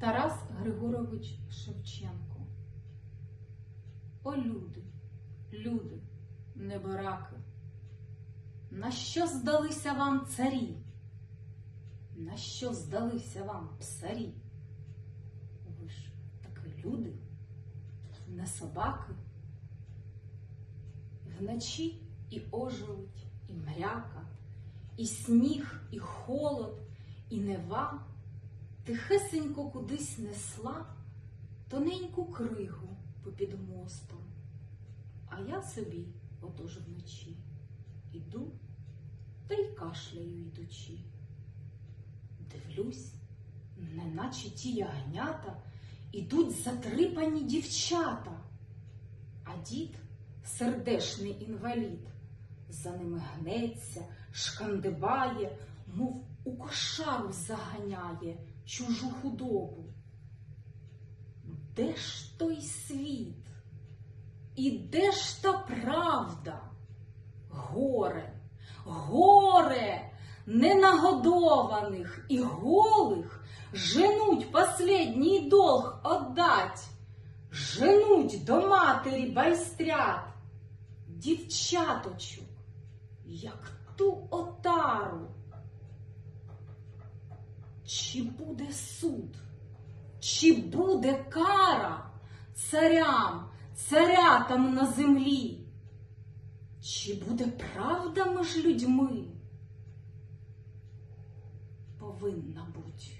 Тарас Григорович Шевченко. О, люди, люди, небораки, на що здалися вам царі? На що здалися вам псарі? Ви ж таки люди, не собаки. Вночі і ожелудь, і мряка, і сніг, і холод, і нева тихесенько кудись несла тоненьку кригу попід мостом. А я собі отож вночі іду та й кашляю йдучи. Дивлюсь, неначе ті ягнята ідуть затрипані дівчата, а дід, сердешний інвалід, за ними гнеться, шкандибає, мов у кошару заганяє чужу худобу. Де ж той світ? І де ж та правда? Горе, горе, ненагодованих і голих женуть последній долг отдать, женуть до матері байстрят, дівчаточок, як ту отару. Чи буде суд? Чи буде кара царям, царятам на землі? Чи буде правда між людьми? Повинна бути,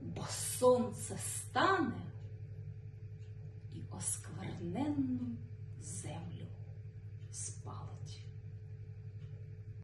бо сонце стане і оскверненну землю